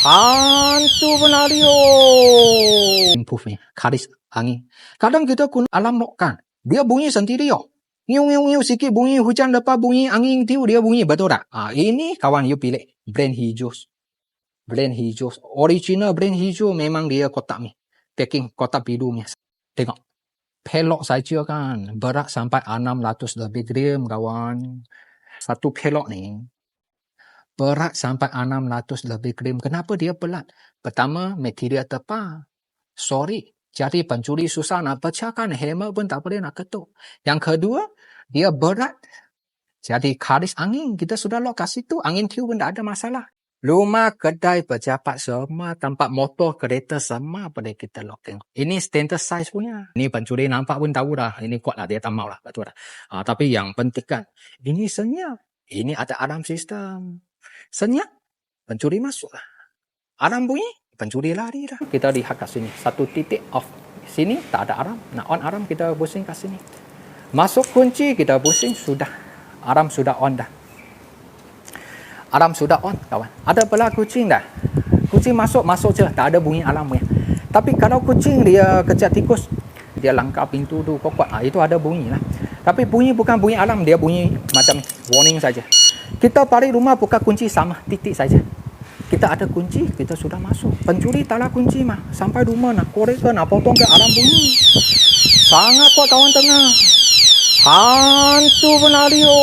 Hantu benario. Improve ni. Karis angin. Kadang kita guna alam rokan. Dia bunyi sendiri yo. Ngiu ngiu ngiu sikit bunyi hujan lepas bunyi angin tiu dia bunyi betul tak? Ah ini kawan you pilih brand hijau. Brand hijau. Original brand hijau memang dia kotak ni. Packing kotak biru ni. Tengok. Pelok saja kan. Berat sampai 600 lebih gram kawan. Satu pelok ni berat sampai 600 lebih gram. Kenapa dia berat? Pertama, material tepa. Sorry. Jadi pencuri susah nak pecahkan. Hammer pun tak boleh nak ketuk. Yang kedua, dia berat. Jadi karis angin. Kita sudah lock kat situ. Angin tiu pun tak ada masalah. Rumah, kedai, pejabat semua, tempat motor, kereta semua boleh kita lock. Tengok. Ini stainless size punya. Ini pencuri nampak pun tahu dah. Ini kuat lah. Dia tak mau lah. Betul lah. Ah, tapi yang penting kan. Ini senyap. Ini ada alarm sistem. Senyap. Pencuri masuk. Alarm bunyi. Pencuri lari dah. Kita lihat kat sini. Satu titik off. Sini tak ada alarm. Nak on alarm kita pusing kat sini. Masuk kunci kita pusing. Sudah. Alarm sudah on dah. Alarm sudah on kawan. Ada pula kucing dah. Kucing masuk, masuk je. Tak ada bunyi alarm punya. Tapi kalau kucing dia kejar tikus, dia langkah pintu tu kuat-kuat. Ah, itu ada bunyi lah. Tapi bunyi bukan bunyi alarm. Dia bunyi macam ni. Warning saja. Kita balik rumah buka kunci sama. Titik saja. Kita ada kunci, kita sudah masuk. Pencuri tak ada kunci mah. Sampai rumah nak korek ke, nak potong ke, alarm bunyi. Sangat kuat kawan tengah. Hantu benario.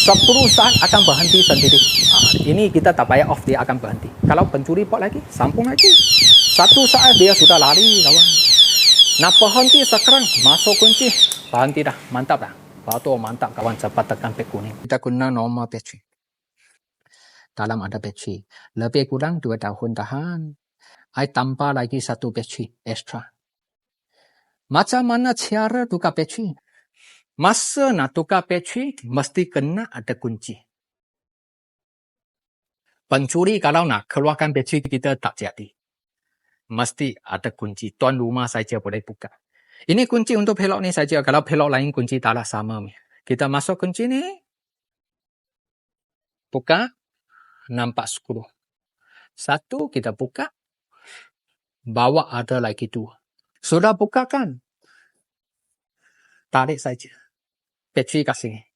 10 saat akan berhenti sendiri. Ha, ini kita tak payah off, dia akan berhenti. Kalau pencuri pot lagi, sambung lagi. Satu saat dia sudah lari, kawan. Nak berhenti sekarang, masuk kunci. Berhenti dah, mantap dah. Batu mantap kawan, cepat tekan pek kuning. Kita guna normal battery. Dalam ada battery. Lebih kurang 2 tahun tahan. I tambah lagi satu battery extra. Macam mana cara tukar battery? Masa nak tukar bateri, mesti kena ada kunci. Pencuri kalau nak keluarkan bateri kita tak jadi. Mesti ada kunci. Tuan rumah saja boleh buka. Ini kunci untuk pelok ni saja. Kalau pelok lain kunci taklah sama. Kita masuk kunci ni. Buka. Nampak skru. Satu kita buka. Bawa ada lagi dua. Sudah buka kan? Tarik saja. bateri kat sini.